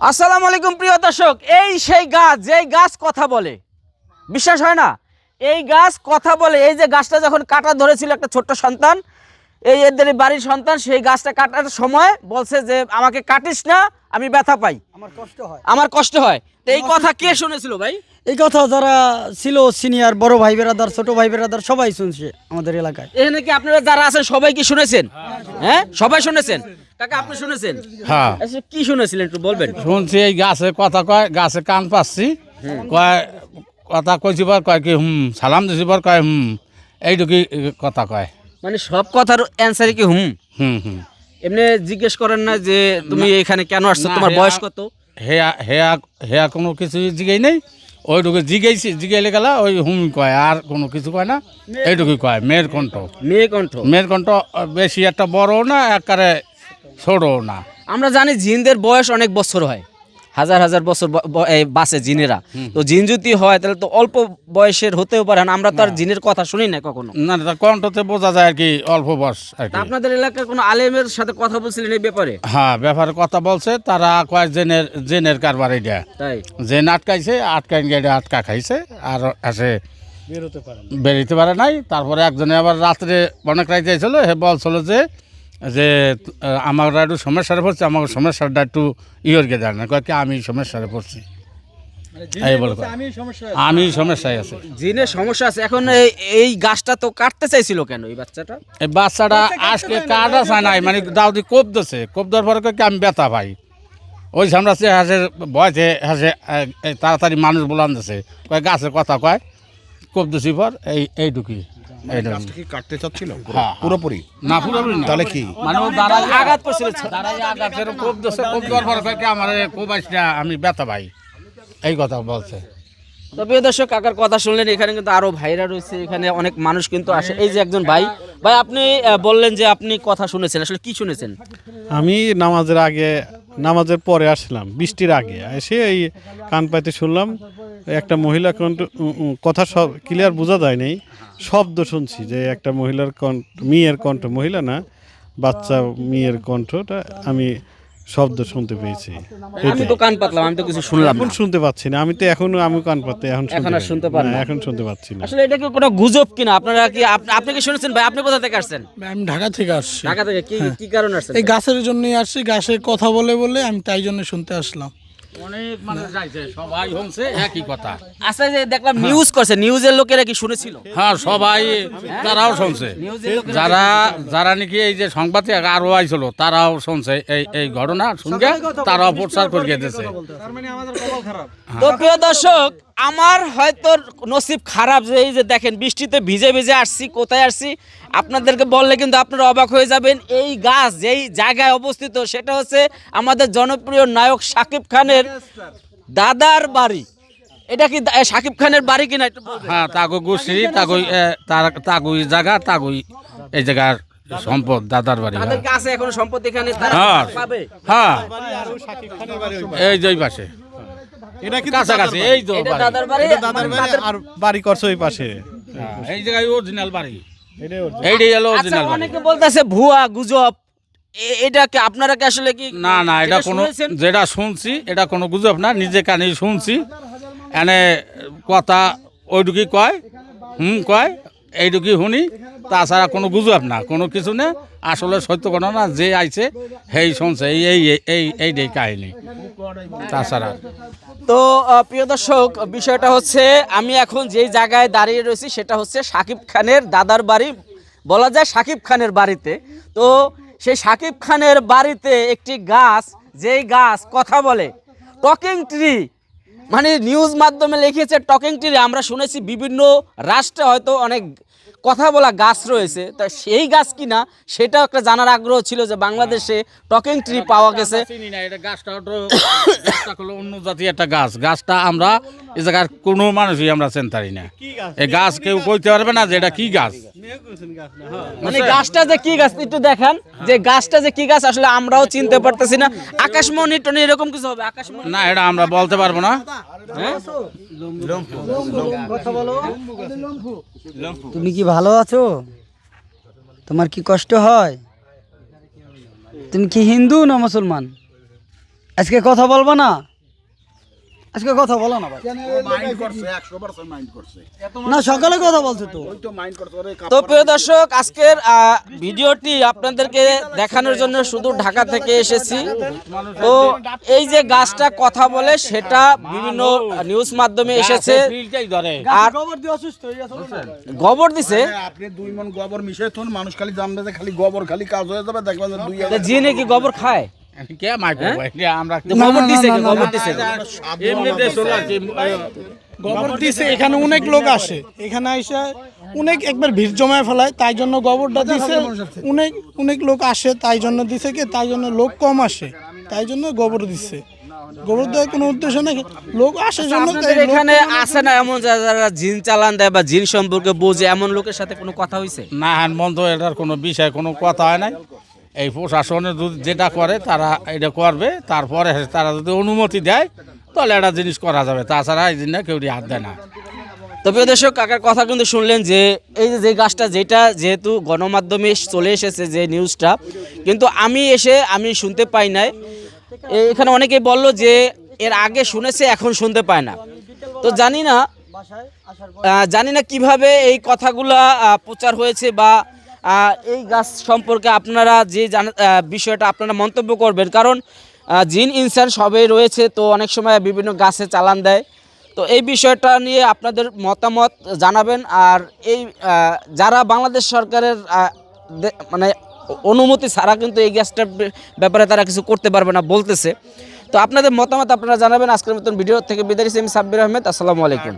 আসসালামু আলাইকুম প্রিয় দর্শক এই সেই গাছ যেই গাছ কথা বলে বিশ্বাস হয় না? এই গাছ কথা বলে এই যে গাছটা যখন কাটা ধরেছিল একটা ছোট্ট সন্তান এই এদের বাড়ির সন্তান সেই গাছটা কাটার সময় বলছে যে আমাকে কাটিস না আমি ব্যথা পাই। আমার কষ্ট হয়। আমার কষ্ট হয়। তো এই কথা কে শুনেছিল ভাই? এই কথা যারা ছিল সিনিয়র বড় ভাই বেরাদার ছোট ভাই বেরাদার সবাই শুনছে আমাদের এলাকায়। এখানে কি আপনারা যারা আছেন সবাই কি শুনেছেন? হ্যাঁ? সবাই শুনেছেন? কাকা আপনি শুনেছেন? হ্যাঁ। আচ্ছা, কি শুনেছিলেন একটু বলবেন? শুনছি এই গাছে কথা কয় গাছে কান পাচ্ছি। কয় কথা কইছি পর কয় কি হুম সালাম দিছি পর কয় হুম এইটুকুই কথা কয়। মানে সব কথার অ্যান্সারই কি হুম? হুম হুম। এমনি জিজ্ঞেস করেন না যে তুমি এখানে কেন আসছো তোমার বয়স কত? হেয়া হেয়া হেয়া কোনো কিছু জিগাই নেই। ওইটুকু জিগাইছি জিগাইলে গেলা ওই হুম কয় আর কোনো কিছু কয় না। এইটুকুই কয় মেয়ের কণ্ঠ। মেয়ে কণ্ঠ। মেয়ের কণ্ঠ বেশি একটা বড়ও না একারে ছোটও না। আমরা জানি জিনদের বয়স অনেক বছর হয়। হাজার হাজার বছর বাসে জিনেরা। তো জিন যদি হয় তাহলে তো অল্প বয়সের হতেও পারে না। আমরা তো আর জিনের কথা শুনি না কখনো। না কণ্ঠতে বোঝা যায় আর কি অল্প বয়স আর কি। আপনাদের এলাকার কোনো আলেমের সাথে কথা বলছিলেন এই ব্যাপারে? হ্যাঁ ব্যাপারে কথা বলছে তারা কয়েক জেনের জেনের কারবার এটা তাই? জেন আটকাইছে আটকাইন গেলে আটকা খাইছে আর আসে বেরোতে পারে বেরোতে পারে নাই। তারপরে একজনে আবার রাত্রে অনেক রাইতে আইছিল হে বলছিল যে যে আমার একটু সমস্যারে পড়ছে আমার সমস্যাটা একটু ইয়রকে দেয় না। কয় কি আমি সমস্যারে পড়ছি। এই বলে। কয়। আমি সমস্যায় আছি। জিনের সমস্যা আছে। এখন এই এই গাছটা তো কাটতে চাইছিল কেন এই বাচ্চাটা? এই বাচ্চাটা আজকে কাটা চায় নাই মানে দাউদি কোপ দিছে। কোপ দেওয়ার পরে কয় কি আমি ব্যথা পাই। ওই সামনে আছে হাসে ভয়তে হাসে তাড়াতাড়ি মানুষ বলান দিছে। কয় গাছের কথা কয় কোপ দিছি পর এই এইটুকুই। গাছটা কি কাটতে চাচ্ছিল? হ্যাঁ। পুরোপুরি? না পুরোপুরি তাহলে কি? মানে ও আঘাত করছিল দাঁড়াই আঘাতের কোপ দিছে কোপ দেওয়ার পরে কয় আমার কোপ আসলে আমি ব্যথা পাই। এই কথা বলছে। তো প্রিয় দর্শক কাকার কথা শুনলেন এখানে কিন্তু আরও ভাইরা রয়েছে এখানে অনেক মানুষ কিন্তু আসে। এই যে একজন ভাই ভাই আপনি বললেন যে আপনি কথা শুনেছেন আসলে কি শুনেছেন? আমি নামাজের আগে নামাজের পরে আসলাম বৃষ্টির আগে। এসে এই কান পাইতে শুনলাম একটা মহিলা কণ্ঠ কথা সব ক্লিয়ার বোঝা যায় নাই। শব্দ শুনছি যে একটা মহিলার কণ্ঠ মেয়ের কণ্ঠ মহিলা না বাচ্চা মেয়ের কণ্ঠটা আমি শব্দ শুনতে পেয়েছি। আমি তো কান পাতলাম আমি তো কিছু শুনলাম এখন শুনতে পাচ্ছি না আমি তো এখনও আমি কান পাতে এখন এখন আর শুনতে না। এখন শুনতে পাচ্ছি না। আসলে এটা কি কোনো গুজব কিনা? আপনারা কি আপনি কি শুনেছেন ভাই? আপনি কোথা থেকে আসছেন? আমি ঢাকা থেকে আসছি। ঢাকা থেকে? কি কি কারণে আসছেন এই গাছের জন্যই আসছি গাছের কথা বলে বলে আমি তাই জন্য শুনতে আসলাম। অনেক মানুষ যাইছে সবাই শুনছে একই কথা। আচ্ছা যে দেখলাম নিউজ করছে নিউজের লোকেরা কি শুনেছিল? হ্যাঁ সবাই তারাও শুনছে। যারা যারা নাকি এই যে সংবাদে আরও আইছিল তারাও শুনছে এই এই ঘটনা শুনকে তারাও প্রচার করিয়ে দিয়েছে তো প্রিয় দর্শক আমার হয়তো নসিব খারাপ যে এই যে দেখেন বৃষ্টিতে ভিজে ভিজে আসছি কোথায় আসছি? আপনাদেরকে বললে কিন্তু আপনারা অবাক হয়ে যাবেন। এই গাছ যেই জায়গায় অবস্থিত সেটা হচ্ছে আমাদের জনপ্রিয় নায়ক শাকিব খানের দাদার বাড়ি। এটা কি শাকিব খানের বাড়ি কিনা একটু হ্যাঁ তাগো গোষ্ঠী তাগই তার তাগুই জায়গা তাগুই এই জায়গার সম্পদ দাদার বাড়ি হ্যাঁ। আছে এখনও সম্পত্তি এখানে হ্যাঁ হ্যাঁ। এই যে পাশে। এটা কিন্তু কাছাকাছি এই তো এটা দাদার বাড়ি দাদার বাড়ি আর বাড়ি করছে ওই পাশে। হ্যাঁ, এই জায়গায় অরিজিনাল বাড়ি। এইটাই হলো আচ্ছা অরিজিনাল বাড়ি। অনেকে বলতেছে ভুয়া গুজব। এ- এটা কি আপনারা কি আসলে কি না না এটা কোনো যেটা শুনছি এটা কোনো গুজব না নিজে কানে শুনছি। এনে কথা ওইটুকুই কয় হুম কয়? এইটুকুই শুনি, তাছাড়া কোনো গুজব না, কোনো কিছু না। আসলে সত্য ঘটনা, যে আইছে, সেই শুনছে, এই এই এই, এইটাই কাহিনী, তাছাড়া। তো প্রিয় দর্শক, বিষয়টা হচ্ছে, আমি এখন যেই জায়গায় দাঁড়িয়ে রয়েছি, সেটা হচ্ছে সাকিব খানের দাদার বাড়ি, বলা যায় সাকিব খানের বাড়িতে। তো, সেই সাকিব খানের বাড়িতে একটি গাছ, যেই গাছ, কথা বলে, টকিং ট্রি মানে নিউজ মাধ্যমে লিখেছে টকিংটি আমরা শুনেছি বিভিন্ন রাষ্ট্রে হয়তো অনেক কথা বলা গাছ রয়েছে তা সেই গাছ কিনা সেটাও একটা জানার আগ্রহ ছিল যে বাংলাদেশে টকিং ট্রি পাওয়া গেছে। চিনি না এটা গাছটা হলো গাছটা হলো অন্য জাতীয় একটা গাছ। গাছটা আমরা এই জায়গার কোনো মানুষই আমরা চিন্তারি না। এই গাছ? কেউ কইতে পারবে না যে এটা কি গাছ। মানে গাছটা যে কি গাছ একটু দেখান যে গাছটা যে কি গাছ আসলে আমরাও চিনতে পারতেছি না। আকাশমণি টনি এরকম কিছু হবে আকাশমণি না এটা আমরা বলতে পারব না। তুমি কি ভালো আছো? তোমার কি কষ্ট হয়? তুমি কি হিন্দু না মুসলমান? আজকে কথা বলব না? আজকে কথা বলো না ভাই। মাইন্ড করছে একশো পার্সেন্ট মাইন্ড করছে। না সকালে কথা বলছো তো। তো প্রিয় দর্শক আজকের ভিডিওটি আপনাদেরকে দেখানোর জন্য শুধু ঢাকা থেকে এসেছি। তো এই যে গাছটা কথা বলে সেটা বিভিন্ন নিউজ মাধ্যমে এসেছে। আর গোবর দিয়ে অসুস্থ গেছে গোবর দিছে। আপনি দুই মন গোবর মিশে থুন মানুষ খালি জানবে যে খালি গোবর খালি কাজ হয়ে যাবে দেখবেন যে দুই তা জিনে কি গোবর খায়? কে আমরা দিছে দিছে গোবর দিছে এখানে অনেক লোক আসে। এখানে অনেক একবার ভিড় জমায় ফেলায় তাই জন্য গোবরটা দিছে। অনেক অনেক লোক আসে তাই জন্য দিছে কি? তাই জন্য লোক কম আসে। তাই জন্য গোবর দিচ্ছে গোবর দেওয়ার কোনো উদ্দেশ্য নেই। লোক আসে জন্য এখানে আসে। না এমন যারা যারা জিন চালান দেয় বা জিন সম্পর্কে বোঝে? এমন লোকের সাথে কোনো কথা হয়েছে না হ্যান বন্ধ এটার কোনো বিষয় কোনো কথা হয় নাই। এই প্রশাসনে যেটা করে, তারা এটা করবে। তারপরে তারা যদি অনুমতি দেয়, তাহলে একটা জিনিস করা যাবে। তাছাড়া এই জিনিসটা কেউ হাত দেয় না। তো প্রিয় দর্শক, কাকার কথা কিন্তু শুনলেন যে, এই যে গাছটা, যেটা যেহেতু গণমাধ্যমে চলে এসেছে যে নিউজটা, কিন্তু আমি এসে আমি শুনতে পাই নাই। এখানে অনেকেই বলল যে, এর আগে শুনেছে, এখন শুনতে পায় না। তো জানি না জানি না কীভাবে এই কথাগুলা প্রচার হয়েছে বা এই গাছ সম্পর্কে আপনারা যে বিষয়টা আপনারা মন্তব্য করবেন, কারণ জিন ইনসান সবই রয়েছে, তো অনেক সময় বিভিন্ন গাছে চালান দেয়। তো এই বিষয়টা নিয়ে আপনাদের মতামত জানাবেন, আর এই যারা বাংলাদেশ সরকারের মানে অনুমতি ছাড়া কিন্তু এই গ্যাসটার ব্যাপারে তারা কিছু করতে পারবে না বলতেছে। তো আপনাদের মতামত আপনারা জানাবেন, আজকের মতন ভিডিও থেকে বিদায় আমি সাব্বির আহমেদ, আসসালামু আলাইকুম।